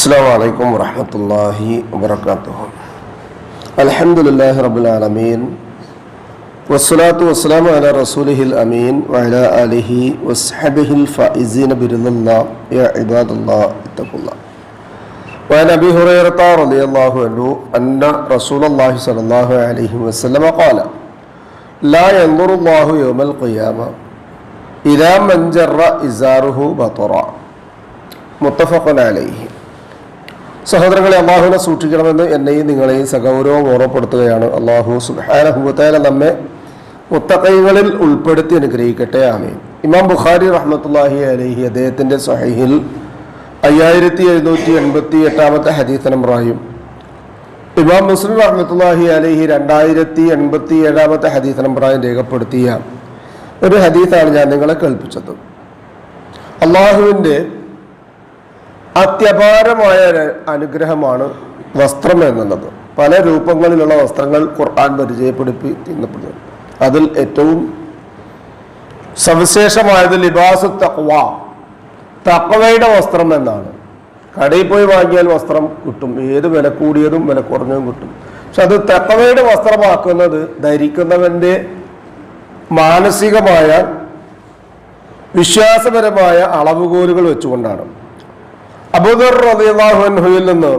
السلام عليكم ورحمة الله وبركاته الحمد لله رب العالمين والصلاة والسلام على رسوله الأمين وعلى آله وصحبه الفائزين برضا الله يا عباد الله اتقوا الله وعن أبي هريرة رضي الله عنه أن رسول الله صلى الله عليه وسلم قال لا ينظر الله يوم القيامة إلى من جر إزاره بطرا متفق عليه സഹോദരങ്ങളെ അള്ളാഹുവിനെ സൂക്ഷിക്കണമെന്ന് എന്നെയും നിങ്ങളെയും സഗൗരവം ഓർമ്മപ്പെടുത്തുകയാണ്. അള്ളാഹു സുഹാനഹുബത്തേല നമ്മെ മുത്തക്കൈകളിൽ ഉൾപ്പെടുത്തി അനുഗ്രഹിക്കട്ടെ. ആമീൻ. ഇമാം ബുഖാരി റഹ്മത്തുല്ലാഹി അലഹി അദ്ദേഹത്തിന്റെ സഹീഹിൽ അയ്യായിരത്തി എഴുന്നൂറ്റി എൺപത്തി എട്ടാമത്തെ ഹദീസ് നമ്പറായും ഇമാം മുസ്ലിം റഹ്മത്തുല്ലാഹി അലഹി രണ്ടായിരത്തി എൺപത്തി ഏഴാമത്തെ ഹദീസ് നമ്പറായും രേഖപ്പെടുത്തിയ ഒരു ഹദീസാണ് ഞാൻ നിങ്ങളെ കേൾപ്പിച്ചത്. അള്ളാഹുവിന്റെ അത്യപാരമായ അനുഗ്രഹമാണ് വസ്ത്രം എന്നുള്ളത്. പല രൂപങ്ങളിലുള്ള വസ്ത്രങ്ങൾ ഖുർആൻ പരിചയപ്പെടുത്തി തിന്നപ്പെടുന്നു അതിൽ ഏറ്റവും സവിശേഷമായത് ലിബാസു തക്വ തക്വയുടെ വസ്ത്രം എന്നാണ്. കടയിൽ പോയി വാങ്ങിയാൽ വസ്ത്രം കിട്ടും. ഏത് വില കൂടിയതും വില കുറഞ്ഞതും കിട്ടും. പക്ഷെ അത് തക്കവയുടെ വസ്ത്രമാക്കുന്നത് ധരിക്കുന്നവന്റെ മാനസികമായ വിശ്വാസപരമായ അളവുകോലുകൾ വെച്ചുകൊണ്ടാണ്. അബൂദർ റളിയല്ലാഹുവിൽ നിന്ന്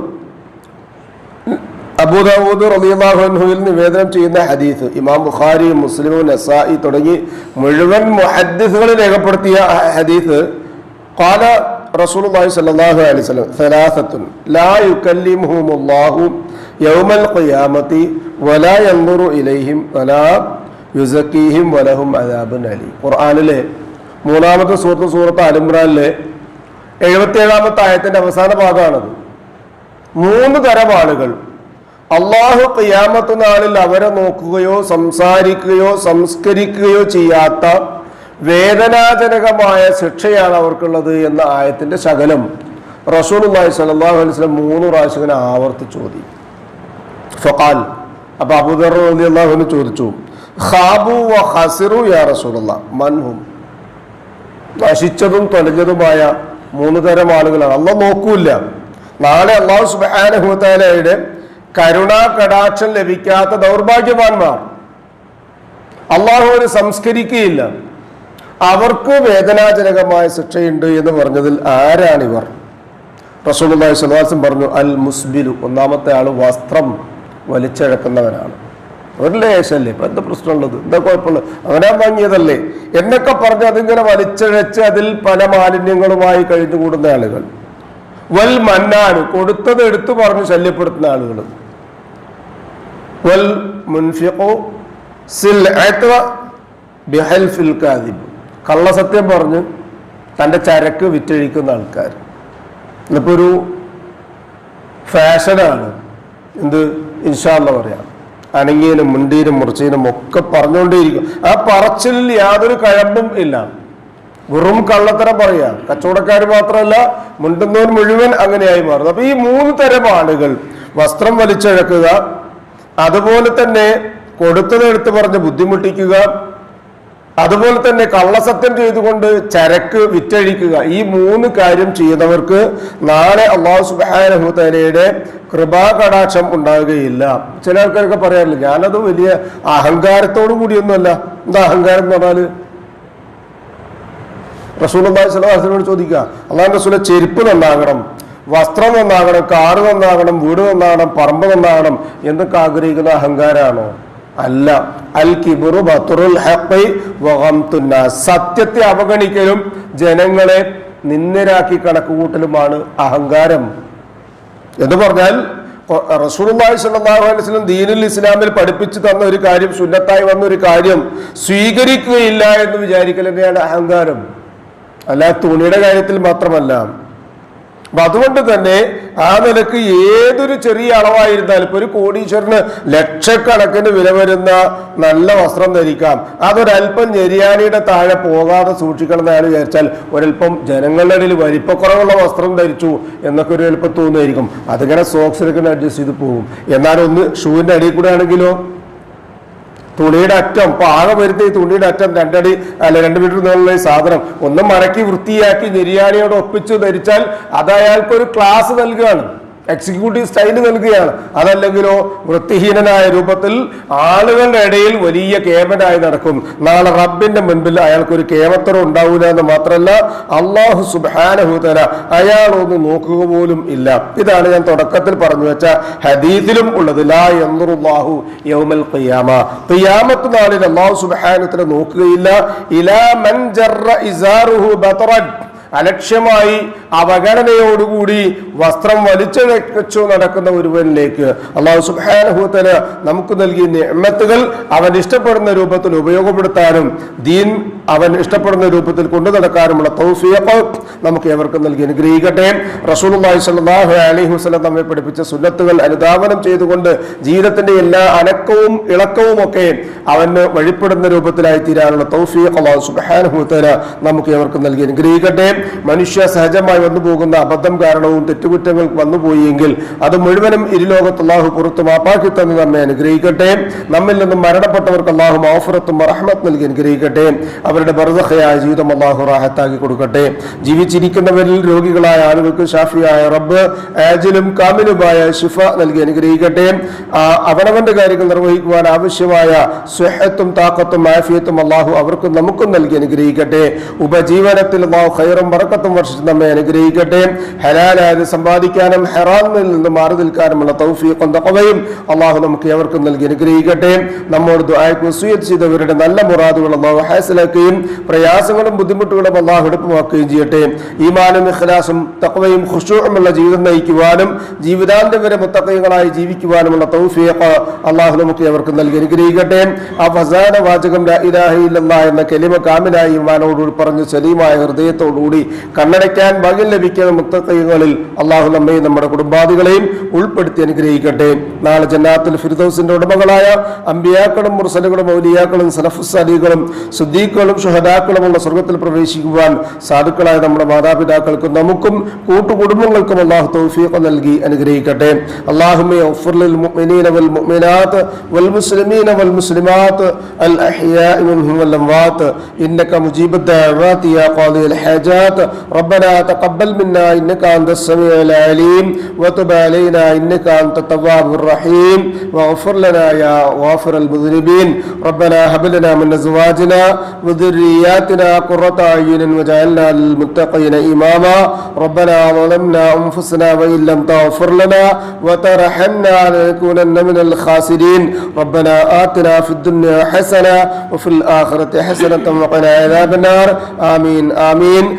അബൂദാവൂദ് റളിയല്ലാഹുവിൽ നിവേദനം ചെയ്യുന്ന ഹദീസ് ഇമാം ബുഖാരി മുസ്ലിമും നസായി തുടങ്ങി മുഴുവൻ മുഹദ്ദിസുകൾ രേഖപ്പെടുത്തിയ ഹദീസ് قال رسول الله صلى الله عليه وسلم ثلاثة لا يكلمهم الله يوم القيامة ولا ينظر إليهم ولا يزكيهم ولهم عذاب أليم ഖുർആനിലെ മൂന്നാമത്തെ സൂറത്ത് സൂറത്ത് അലിമ്രാനിലെ എഴുപത്തിയേഴാമത്തെ ആയത്തിന്റെ അവസാന ഭാഗമാണത്. മൂന്ന് തരം ആളുകൾ. അള്ളാഹു ഖിയാമത്ത് നാളിൽ അവരെ നോക്കുകയോ സംസാരിക്കുകയോ സംസ്കരിക്കുകയോ ചെയ്യാത്ത വേദനാജനകമായ ശിക്ഷയാണ് അവർക്കുള്ളത് എന്ന ആയത്തിന്റെ ശകലം റസൂൽ സലാഹു അലൈഹി സ്വലം മൂന്ന് പ്രാവശ്യം ഇങ്ങനെ ആവർത്തിച്ചു ചോദി ഫഖാൽ. അപ്പൊ അബുദർ അള്ളാഹുവിന് ചോദിച്ചു ഖാബു വ ഹസിറു യാ റസൂലുള്ള മൻഹും. നശിച്ചതും തൊലഞ്ഞതുമായ മൂന്ന് തരം ആളുകളാണ്. അല്ല നോക്കൂല നാളെ അള്ളാഹു സുബാനഹുത്താലയുടെ കരുണാ കടാക്ഷം ലഭിക്കാത്ത ദൗർഭാഗ്യവാന്മാർ. അള്ളാഹു അവർ സംസ്കരിക്കുകയില്ല. അവർക്ക് വേദനാജനകമായ ശിക്ഷയുണ്ട് എന്ന് പറഞ്ഞതിൽ ആരാണിവർ? റസൂലുള്ളാഹി സ്വലാസം പറഞ്ഞു അൽ മുസ്ബിലു ഒന്നാമത്തെ ആൾ വസ്ത്രം വലിച്ചഴക്കുന്നവനാണ് ഒരു ലേശല്ലേ ഇപ്പൊ എന്താ പ്രശ്നമുള്ളത്? എന്താ കുഴപ്പമുള്ളത്? അവരെ വാങ്ങിയതല്ലേ. എന്നൊക്കെ പറഞ്ഞ് അതിങ്ങനെ വലിച്ചഴച്ച് അതിൽ പല മാലിന്യങ്ങളുമായി കഴിഞ്ഞുകൂടുന്ന ആളുകൾ. വൽ മന്നാന് കൊടുത്തത് എടുത്തു പറഞ്ഞ് ശല്യപ്പെടുത്തുന്ന ആളുകൾ. വൽ മുൻഫിഖു ബിഹൽഫിൽ കാദിബ്. കള്ളസത്യം പറഞ്ഞ് തന്റെ ചരക്ക് വിറ്റഴിക്കുന്ന ആൾക്കാർ. ഇന്നിപ്പോ ഒരു ഫാഷനാണ്. എന്ത്? ഇൻഷാല്ല പറയാം. അനങ്ങിയനും മുണ്ടീനും മുറിച്ചീനും ഒക്കെ പറഞ്ഞുകൊണ്ടേയിരിക്കും. ആ പറച്ചിലിൽ യാതൊരു കഴമ്പും ഇല്ല. വെറും കള്ളത്തരം പറയാ. കച്ചവടക്കാർ മാത്രമല്ല മുണ്ടുന്നവർ മുഴുവൻ അങ്ങനെയായി മാറുന്നു. അപ്പൊ ഈ മൂന്ന് തരം ആളുകൾ വസ്ത്രം വലിച്ചഴക്കുക അതുപോലെ തന്നെ കൊടുത്തതെടുത്ത് പറഞ്ഞ് ബുദ്ധിമുട്ടിക്കുക അതുപോലെ തന്നെ കള്ളസത്യം ചെയ്തുകൊണ്ട് ചരക്ക് വിറ്റഴിക്കുക. ഈ മൂന്ന് കാര്യം ചെയ്യുന്നവർക്ക് നാളെ അള്ളാഹു സുബാനഹുത്തലയുടെ കൃപാകടാക്ഷം ഉണ്ടാകുകയില്ല. ചില ആൾക്കാരൊക്കെ പറയാറില്ല ഞാനത് വലിയ അഹങ്കാരത്തോടു കൂടിയൊന്നുമല്ല. എന്താ അഹങ്കാരം എന്ന് പറഞ്ഞാൽ? റസൂൽ അള്ളാഹി ചോദിക്കുക അള്ളാഹു റസൂലെ ചെരുപ്പ് നന്നാകണം വസ്ത്രം നന്നാകണം കാറ് നന്നാകണം വീട് നന്നാകണം പറമ്പ് നന്നാകണം എന്നൊക്കെ ആഗ്രഹിക്കുന്ന അഹങ്കാരാണോ? അല്ല. അൽ കിബുറു ബത്തുറുൽ സത്യത്തെ അവഗണിക്കലും ജനങ്ങളെ നിന്നരാക്കി കണക്കുകൂട്ടലുമാണ് അഹങ്കാരം. എന്ന് പറഞ്ഞാൽ അലൈഹി വസല്ലം ദീനുൽ ഇസ്ലാമിൽ പഠിപ്പിച്ചു തന്ന ഒരു കാര്യം സുന്നത്തായി വന്ന ഒരു കാര്യം സ്വീകരിക്കുകയില്ല എന്ന് വിചാരിക്കൽ തന്നെയാണ് അഹങ്കാരം. അല്ല തുണിയുടെ കാര്യത്തിൽ മാത്രമല്ല അപ്പൊ അതുകൊണ്ട് തന്നെ ആ നിലയ്ക്ക് ഏതൊരു ചെറിയ അളവായിരുന്നാലും ഇപ്പൊ ഒരു കോടീശ്വരന് ലക്ഷക്കണക്കിന് വില വരുന്ന നല്ല വസ്ത്രം ധരിക്കാം. അതൊരല്പം ഞെരിയാണിയുടെ താഴെ പോകാതെ സൂക്ഷിക്കണം എന്നയാൾ വിചാരിച്ചാൽ ഒരല്പം ജനങ്ങളുടെ ഇടയിൽ വലിപ്പക്കുറവുള്ള വസ്ത്രം ധരിച്ചു എന്നൊക്കെ ഒരു എളുപ്പം തോന്നുമായിരിക്കും. അതിങ്ങനെ സോക്സിലൊക്കെ അഡ്ജസ്റ്റ് ചെയ്ത് പോകും എന്നാൽ ഒന്ന് ഷൂവിന്റെ അടിയിൽ കൂടെ ആണെങ്കിലോ? തുണിയുടെ അറ്റം ഇപ്പൊ ആകെ വരുത്തി തുണിയുടെ അറ്റം രണ്ടടി അല്ല രണ്ട് മീറ്റർ നീളമുള്ള സാധനം. ഒന്ന് മടക്കി വൃത്തിയാക്കി നിര്യാണിയോട് ഒപ്പിച്ചു ധരിച്ചാൽ അത് അയാൾക്കൊരു ക്ലാസ് നൽകുകയാണ്. എക്സിക്യൂട്ടീവ് സ്റ്റൈൽ നൽകുകയാണ്. അതല്ലെങ്കിലോ വൃത്തിഹീനനായ രൂപത്തിൽ ആളുകളുടെ ഇടയിൽ വലിയ കേമനായി നടക്കും. നാളെ റബ്ബിന്റെ മുൻപിൽ അയാൾക്കൊരു കേമത്തരം ഉണ്ടാവില്ല എന്ന് മാത്രമല്ല അള്ളാഹു സുബാനഹുതല അയാളൊന്ന് നോക്കുക പോലും ഇല്ല. ഇതാണ് ഞാൻ തുടക്കത്തിൽ പറഞ്ഞു വെച്ച ഹദീദിലും ഉള്ളത്. ലാ യന്ദുറുല്ലാഹു യൗമൽ ഖിയാമ. ഖിയാമത്ത് നാളിൽ അള്ളാഹു സുബാനത്തിനെ നോക്കുകയില്ല. ഇലാ മൻ ജറ ഇസാറുഹു ബതറൻ. അലക്ഷ്യമായി അവഗണനയോടുകൂടി വസ്ത്രം വലിച്ചു നടക്കുന്ന ഒരുവനിലേക്ക് അള്ളാഹു സുബാനുഭൂത്തന് നമുക്ക് നൽകിയ നിയമത്തുകൾ അവൻ ഇഷ്ടപ്പെടുന്ന രൂപത്തിൽ ഉപയോഗപ്പെടുത്താനും ദീൻ അവൻ ഇഷ്ടപ്പെടുന്ന രൂപത്തിൽ കൊണ്ടു നടക്കാനുമുള്ള തൗഫീഖ് നമുക്ക് എവർക്കും നൽകി അനുഗ്രഹിക്കട്ടെ. റസൂലുള്ളാഹി സ്വല്ലല്ലാഹു അലൈഹി വസല്ലം നമ്മെ പഠിപ്പിച്ച സുന്നത്തുകൾ അനുധാവനം ചെയ്തുകൊണ്ട് ജീവിതത്തിന്റെ എല്ലാ അനക്കവും ഇളക്കവും ഒക്കെ അവന് വഴിപ്പെടുന്ന രൂപത്തിലായി തീരാനുള്ള തൗഫീഖ് അള്ളാഹു സുബ്ഹാനഹു തആല നമുക്ക് എവർക്കും നൽകി അനുഗ്രഹിക്കട്ടെ. മനുഷ്യ സഹജമായി വന്നു പോകുന്ന അബദ്ധം കാരണവും തെറ്റുകുറ്റങ്ങൾ വന്നുപോയെങ്കിൽ അത് മുഴുവനും ഇരുലോകത്ത് അള്ളാഹു പുറത്ത് മാപ്പാക്കി തന്നെ നമ്മെ അനുഗ്രഹിക്കട്ടെ. നമ്മിൽ നിന്നും മരണപ്പെട്ടവർക്ക് അള്ളാഹു മാഫുറത്തും റഹ്മത്ത് നൽകി അനുഗ്രഹിക്കട്ടെ. അവരുടെ ബർദഹയായ ജീവിതം അള്ളാഹു റാഹത്താക്കി കൊടുക്കട്ടെ. ജീവിച്ചിരിക്കുന്നവരിൽ രോഗികളായ ആളുകൾക്ക് ഷാഫിയായ റബ്ബ് ആജിലും കാമിലുമായ ഷിഫ നൽകി അനുഗ്രഹിക്കട്ടെ. അവനവന്റെ കാര്യങ്ങൾ നിർവഹിക്കുവാൻ ആവശ്യമായ സ്വഹത്തും താക്കത്തും ആഫിയത്തും അള്ളാഹു അവർക്കും നമുക്കും നൽകി അനുഗ്രഹിക്കട്ടെ. ഉപജീവനത്തിൽ അള്ളാഹു ഖൈറും ബറക്കത്തും വർഷിച്ച് നമ്മെ അനുഗ്രഹിക്കട്ടെ. ഹലാലായത് സമ്പാദിക്കാനും ഹെറാമിൽ നിന്ന് മാറി നിൽക്കാനുമുള്ള തൗഫീഖും തഖവയും അള്ളാഹു നമുക്ക് എവർക്കും നൽകി അനുഗ്രഹിക്കട്ടെ. നമ്മോട് ദുആയ്ക്ക് വസൂയത്ത് ചെയ്തവരുടെ നല്ല മുറാദുകൾ അള്ളാഹു ഹാസിലാക്കുകയും പ്രയാസങ്ങളും ബുദ്ധിമുട്ടുകളും അള്ളാഹു എളുപ്പമാക്കുകയും ചെയ്യട്ടെ. ഈമാനും ഇഖ്ലാസും തക്വയും ഖുശൂഉമുള്ള ജീവിതം നയിക്കുവാനും ജീവിതാന്തം വരെ മുത്തഖീങ്ങളായി ജീവിക്കുവാനുമുള്ള തൗഫീഖ് അള്ളാഹു നമുക്ക് എവർക്കും നൽകി അനുഗ്രഹിക്കട്ടെ. ആ ഫസാന വാചകം എന്ന കെലിമ കാമിലായി ഇമാനോടുകൂടി പറഞ്ഞ് സലീമായ ഹൃദയത്തോടുകൂടി കണ്ണടയ്ക്കാൻ ഭാഗ്യം ലഭിക്കുന്ന മുത്തഖീങ്ങളിൽ അള്ളാഹു നമ്മയും നമ്മുടെ കുടുംബാദികളെയും ഉൾപ്പെടുത്തി അനുഗ്രഹിക്കട്ടെ നാളെ ജന്നാത്തുൽ ഫിർദൗസിന്റെ ഉടമകളായ അമ്പിയാക്കളും മുർസലുകളും ഔലിയാക്കളും സലഫുസാലികളും സുദ്ദീഖുകളും ഷുഹദാക്കളുമുള്ള സ്വർഗത്തിൽ പ്രവേശിക്കുവാൻ സാധുക്കളായ നമ്മുടെ മാതാപിതാക്കൾക്കും നമുക്കും കൂട്ടുകുടുംബങ്ങൾക്കും അള്ളാഹു തൗഫീഖ് നൽകി അനുഗ്രഹിക്കട്ടെ അള്ളാഹുമേ اغفر للمؤمنين والمؤمنات والمسلمين والمسلمات الأحياء منهم والأموات إنك مجيب الدعوات يا قاضي الحاجات ربنا تقبل منا إنك أنت السميع العليم وتب علينا إنك أنت التواب الرحيم واغفر لنا يا غافر المذنبين ربنا هب لنا من أزواجنا وذرياتنا قرة أعين وجعلنا للمتقين إماما ربنا ظلمنا أنفسنا وإن لم تغفر لنا وترحمنا لنكونن من الخاسرين ربنا آتنا في الدنيا حسنة وفي الآخرة حسنة وقنا عذاب النار آمين آمين